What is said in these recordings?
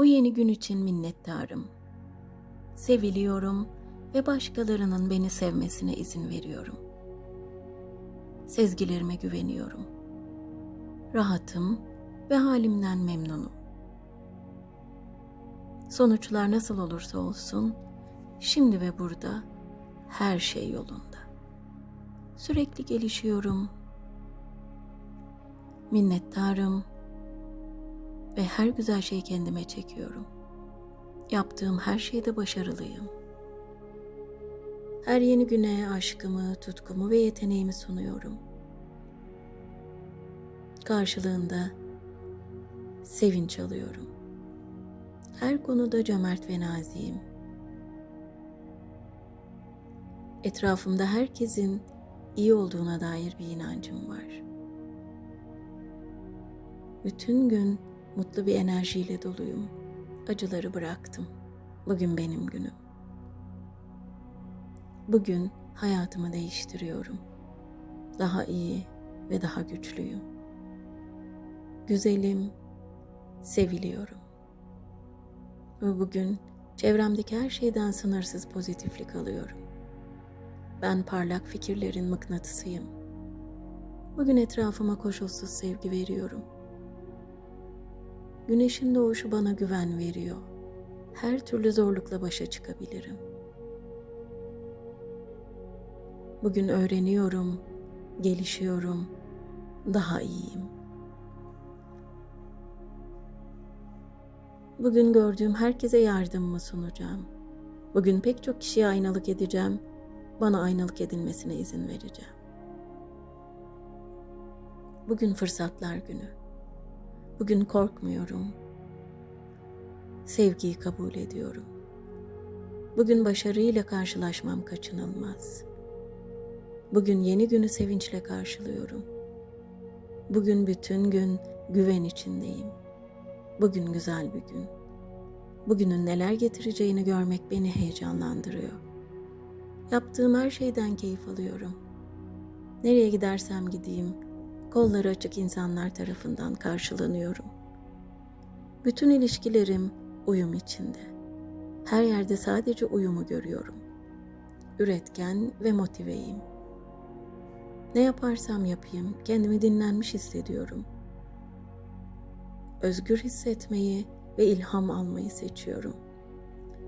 Bu yeni gün için minnettarım. Seviliyorum ve başkalarının beni sevmesine izin veriyorum. Sezgilerime güveniyorum. Rahatım ve halimden memnunum. Sonuçlar nasıl olursa olsun, şimdi ve burada her şey yolunda. Sürekli gelişiyorum. Minnettarım ve her güzel şeyi kendime çekiyorum. Yaptığım her şeyde başarılıyım. Her yeni güne aşkımı, tutkumu ve yeteneğimi sunuyorum. Karşılığında sevinç alıyorum. Her konuda cömert ve naziyim. Etrafımda herkesin iyi olduğuna dair bir inancım var. Bütün gün mutlu bir enerjiyle doluyum. Acıları bıraktım. Bugün benim günüm. Bugün hayatımı değiştiriyorum. Daha iyi ve daha güçlüyüm. Güzelim, seviliyorum. Ve bugün çevremdeki her şeyden sınırsız pozitiflik alıyorum. Ben parlak fikirlerin mıknatısıyım. Bugün etrafıma koşulsuz sevgi veriyorum. Güneşin doğuşu bana güven veriyor. Her türlü zorlukla başa çıkabilirim. Bugün öğreniyorum, gelişiyorum, daha iyiyim. Bugün gördüğüm herkese yardımımı sunacağım. Bugün pek çok kişiye aynalık edeceğim bana aynalık edilmesine izin vereceğim. Bugün fırsatlar günü. Bugün korkmuyorum. Sevgiyi kabul ediyorum. Bugün başarıyla karşılaşmam kaçınılmaz. Bugün yeni günü sevinçle karşılıyorum. Bugün bütün gün güven içindeyim. Bugün güzel bir gün. Bugünün neler getireceğini görmek beni heyecanlandırıyor. Yaptığım her şeyden keyif alıyorum. Nereye gidersem gideyim, kolları açık insanlar tarafından karşılanıyorum. Bütün ilişkilerim uyum içinde. Her yerde sadece uyumu görüyorum. Üretken ve motiveyim. Ne yaparsam yapayım kendimi dinlenmiş hissediyorum. Özgür hissetmeyi ve ilham almayı seçiyorum.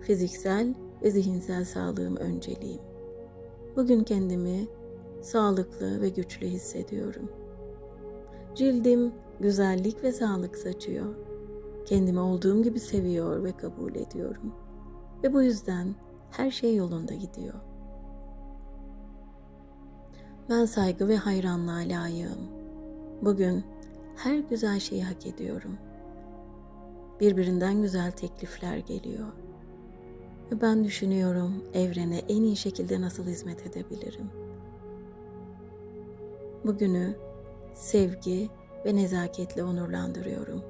Fiziksel ve zihinsel sağlığım önceliğim. Bugün kendimi sağlıklı ve güçlü hissediyorum. Cildim güzellik ve sağlık saçıyor. Kendimi olduğum gibi seviyor ve kabul ediyorum. Ve bu yüzden her şey yolunda gidiyor. Ben saygı ve hayranlığa layığım. Bugün her güzel şeyi hak ediyorum. Birbirinden güzel teklifler geliyor ve ben düşünüyorum evrene en iyi şekilde nasıl hizmet edebilirim. Bugünü sevgi ve nezaketle onurlandırıyorum.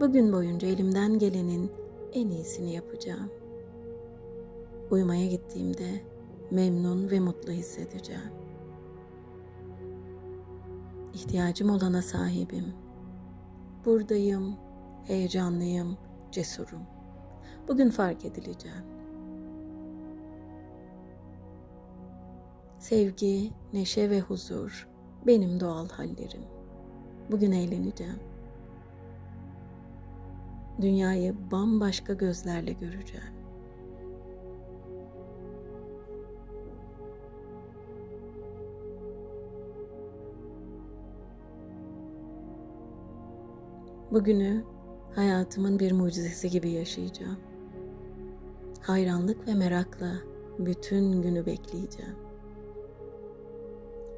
Bugün boyunca elimden gelenin en iyisini yapacağım. Uyumaya gittiğimde memnun ve mutlu hissedeceğim. İhtiyacım olana sahibim. Buradayım, heyecanlıyım, cesurum. Bugün fark edileceğim. Sevgi, neşe ve huzur benim doğal hallerim. Bugün eğleneceğim. Dünyayı bambaşka gözlerle göreceğim. Bugünü hayatımın bir mucizesi gibi yaşayacağım hayranlık ve merakla bütün günü bekleyeceğim.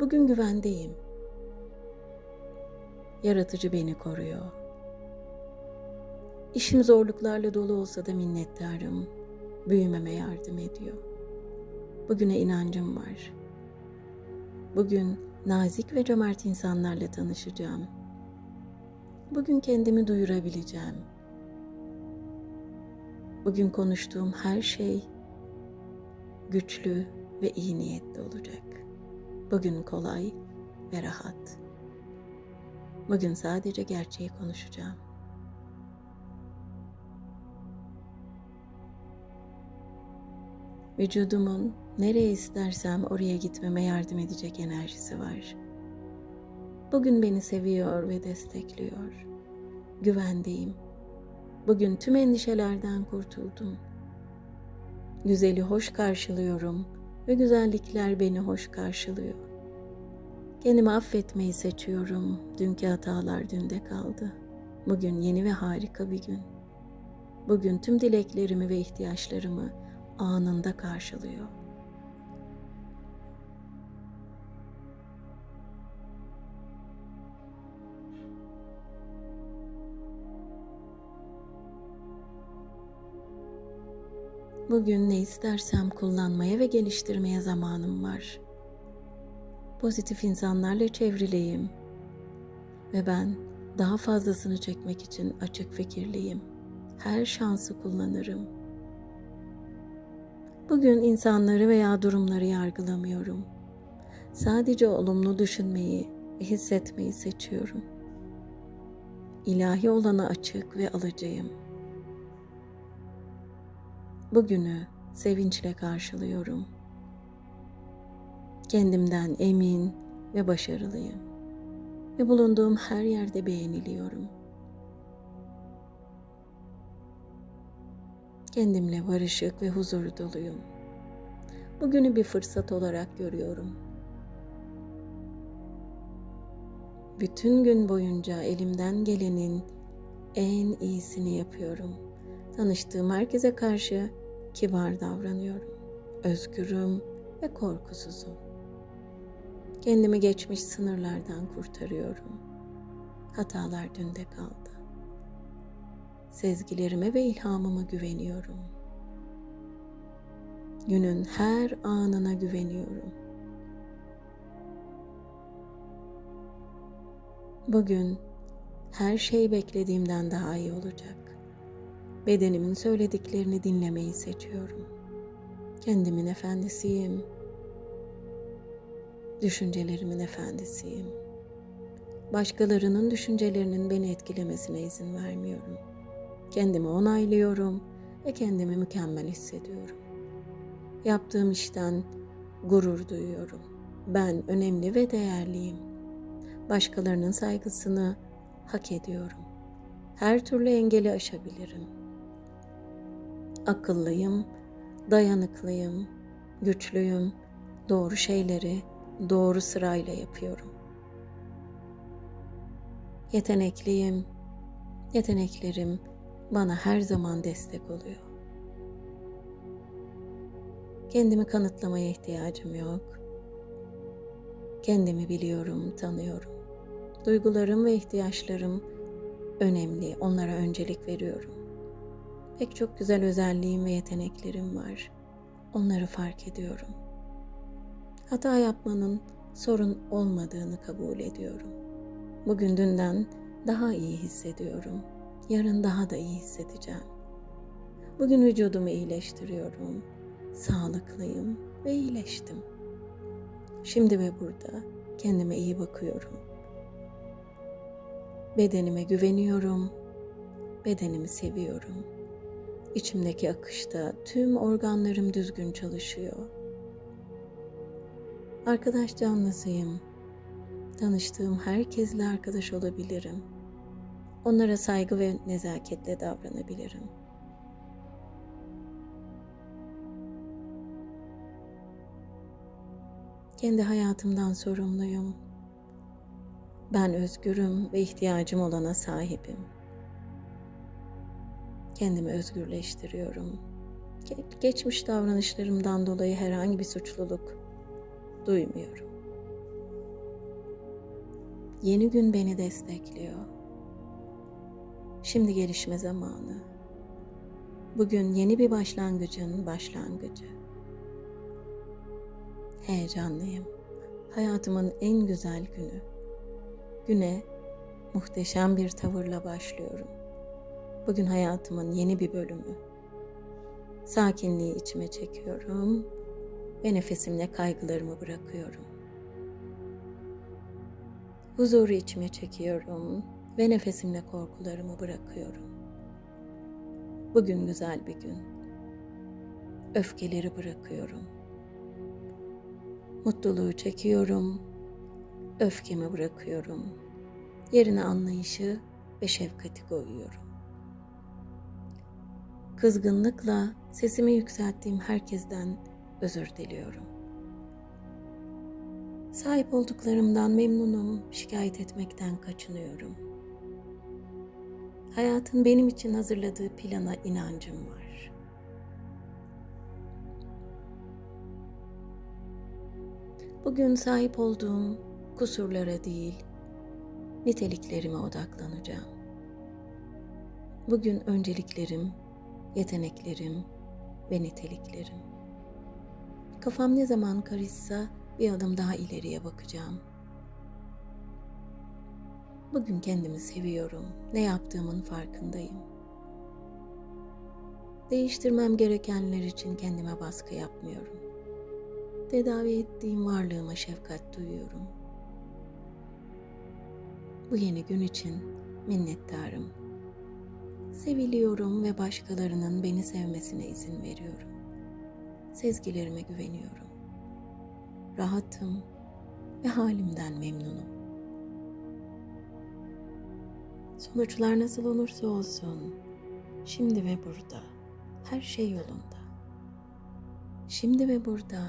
Bugün güvendeyim. Yaratıcı beni koruyor. İşim zorluklarla dolu olsa da minnettarım. Büyümeme yardım ediyor. Bugüne inancım var. Bugün nazik ve cömert insanlarla tanışacağım. Bugün kendimi duyurabileceğim Bugün konuştuğum her şey güçlü ve iyi niyetli olacak. Bugün kolay ve rahat. Bugün sadece gerçeği konuşacağım. Vücudumun nereye istersem oraya gitmeme yardım edecek enerjisi var. Bugün beni seviyor ve destekliyor. Güvendeyim. Bugün tüm endişelerden kurtuldum. Güzeli hoş karşılıyorum ve güzellikler beni hoş karşılıyor. Kendimi affetmeyi seçiyorum. Dünkü hatalar dünde kaldı. Bugün yeni ve harika bir gün. Bugün tüm dileklerimi ve ihtiyaçlarımı anında karşılıyor. Bugün ne istersem kullanmaya ve geliştirmeye zamanım var. Pozitif insanlarla çevriliyim ve ben daha fazlasını çekmek için açık fikirliyim. Her şansı kullanırım. Bugün insanları veya durumları yargılamıyorum. Sadece olumlu düşünmeyi ve hissetmeyi seçiyorum. İlahi olana açık ve alıcıyım.'' Bugünü sevinçle karşılıyorum. Kendimden emin ve başarılıyım. Ve bulunduğum her yerde beğeniliyorum. Kendimle barışık ve huzur doluyum. Bugünü bir fırsat olarak görüyorum. Bütün gün boyunca elimden gelenin en iyisini yapıyorum. Tanıştığım herkese karşı kibar davranıyorum. Özgürüm ve korkusuzum. Kendimi geçmiş sınırlardan kurtarıyorum. Hatalar dünde kaldı. Sezgilerime ve ilhamıma güveniyorum. Günün her anına güveniyorum. Bugün her şey beklediğimden daha iyi olacak. Bedenimin söylediklerini dinlemeyi seçiyorum. Kendimin efendisiyim. Düşüncelerimin efendisiyim. Başkalarının düşüncelerinin beni etkilemesine izin vermiyorum. Kendimi onaylıyorum ve kendimi mükemmel hissediyorum. Yaptığım işten gurur duyuyorum. Ben önemli ve değerliyim. Başkalarının saygısını hak ediyorum. Her türlü engeli aşabilirim akıllıyım, dayanıklıyım, güçlüyüm, doğru şeyleri doğru sırayla yapıyorum. Yetenekliyim, yeteneklerim bana her zaman destek oluyor. Kendimi kanıtlamaya ihtiyacım yok. Kendimi biliyorum, tanıyorum. Duygularım ve ihtiyaçlarım önemli. Onlara öncelik veriyorum. Pek çok güzel özelliğim ve yeteneklerim var. Onları fark ediyorum. Hata yapmanın sorun olmadığını kabul ediyorum. Bugün dünden daha iyi hissediyorum. Yarın daha da iyi hissedeceğim. Bugün vücudumu iyileştiriyorum. Sağlıklıyım ve iyileştim. Şimdi ve burada kendime iyi bakıyorum. Bedenime güveniyorum. Bedenimi seviyorum.'' İçimdeki akışta tüm organlarım düzgün çalışıyor. Arkadaş canlısıyım. Tanıştığım herkesle arkadaş olabilirim. Onlara saygı ve nezaketle davranabilirim. Kendi hayatımdan sorumluyum. Ben özgürüm ve ihtiyacım olana sahibim.'' Kendimi özgürleştiriyorum. Geçmiş davranışlarımdan dolayı herhangi bir suçluluk duymuyorum. Yeni gün beni destekliyor. Şimdi gelişme zamanı. Bugün yeni bir başlangıcın başlangıcı. Heyecanlıyım. Hayatımın en güzel günü. Güne muhteşem bir tavırla başlıyorum. Bugün hayatımın yeni bir bölümü. Sakinliği içime çekiyorum ve nefesimle kaygılarımı bırakıyorum. Huzuru içime çekiyorum ve nefesimle korkularımı bırakıyorum. Bugün güzel bir gün. öfkeleri bırakıyorum. Mutluluğu çekiyorum, öfkemi bırakıyorum. Yerine anlayışı ve şefkati koyuyorum. Kızgınlıkla sesimi yükselttiğim herkesten özür diliyorum. Sahip olduklarımdan memnunum, şikayet etmekten kaçınıyorum. Hayatın benim için hazırladığı plana inancım var. Bugün sahip olduğum kusurlara değil, niteliklerime odaklanacağım. Bugün önceliklerim, yeteneklerim ve niteliklerim. Kafam ne zaman karışsa bir adım daha ileriye bakacağım. Bugün kendimi seviyorum. Ne yaptığımın farkındayım. Değiştirmem gerekenler için kendime baskı yapmıyorum. Tedavi ettiğim varlığıma şefkat duyuyorum. Bu yeni gün için minnettarım. Seviliyorum ve başkalarının beni sevmesine izin veriyorum. Sezgilerime güveniyorum. Rahatım ve halimden memnunum. Sonuçlar nasıl olursa olsun, şimdi ve burada her şey yolunda. Şimdi ve burada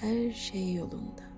her şey yolunda.